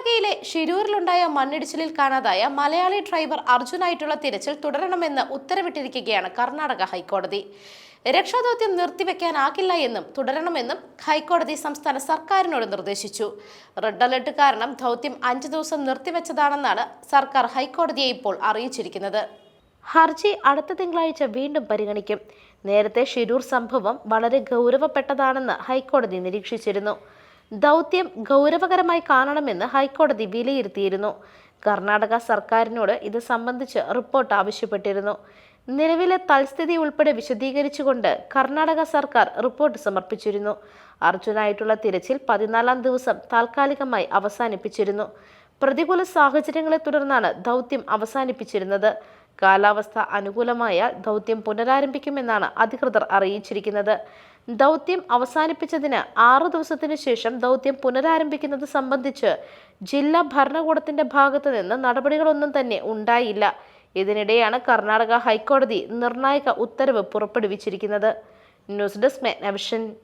കർണാടകയിലെ ഷിരൂരിലുണ്ടായ മണ്ണിടിച്ചിലിൽ കാണാതായ മലയാളി ഡ്രൈവർ അർജുനായിട്ടുള്ള തിരച്ചിൽ തുടരണമെന്ന് ഉത്തരവിട്ടിരിക്കുകയാണ് കർണാടക ഹൈക്കോടതി. രക്ഷാദൗത്യം നിർത്തിവെക്കാനാകില്ല എന്നും തുടരണമെന്നും ഹൈക്കോടതി സംസ്ഥാന സർക്കാരിനോട് നിർദ്ദേശിച്ചു. റെഡ് അലർട്ട് കാരണം ദൗത്യം അഞ്ചു ദിവസം നിർത്തിവെച്ചതാണെന്നാണ് സർക്കാർ ഹൈക്കോടതിയെ ഇപ്പോൾ അറിയിച്ചിരിക്കുന്നത്. ഹർജി അടുത്ത തിങ്കളാഴ്ച വീണ്ടും പരിഗണിക്കും. നേരത്തെ ഷിരൂർ സംഭവം വളരെ ഗൗരവപ്പെട്ടതാണെന്ന് ഹൈക്കോടതി നിരീക്ഷിച്ചിരുന്നു. ദൗത്യം ഗൗരവകരമായി കാണണമെന്ന് ഹൈക്കോടതി വിലയിരുത്തിയിരുന്നു. കർണാടക സർക്കാരിനോട് ഇത് സംബന്ധിച്ച് റിപ്പോർട്ട് ആവശ്യപ്പെട്ടിരുന്നു. നിലവിലെ തൽസ്ഥിതി ഉൾപ്പെടെ വിശദീകരിച്ചുകൊണ്ട് കർണാടക സർക്കാർ റിപ്പോർട്ട് സമർപ്പിച്ചിരുന്നു. അർജുനായിട്ടുള്ള തിരച്ചിൽ പതിനാലാം ദിവസം താൽക്കാലികമായി അവസാനിപ്പിച്ചിരുന്നു. പ്രതികൂല സാഹചര്യങ്ങളെ തുടർന്നാണ് ദൗത്യം അവസാനിപ്പിച്ചിരുന്നത്. കാലാവസ്ഥ അനുകൂലമായാൽ ദൗത്യം പുനരാരംഭിക്കുമെന്നാണ് അധികൃതർ അറിയിച്ചിരിക്കുന്നത്. ദൗത്യം അവസാനിപ്പിച്ചതിന് ആറു ദിവസത്തിനു ശേഷം ദൗത്യം പുനരാരംഭിക്കുന്നത് സംബന്ധിച്ച് ജില്ലാ ഭരണകൂടത്തിന്റെ ഭാഗത്തു നിന്ന് നടപടികളൊന്നും തന്നെ ഉണ്ടായില്ല. ഇതിനിടെയാണ് കർണാടക ഹൈക്കോടതി നിർണായക ഉത്തരവ് പുറപ്പെടുവിച്ചിരിക്കുന്നത്. News desk Magnavision.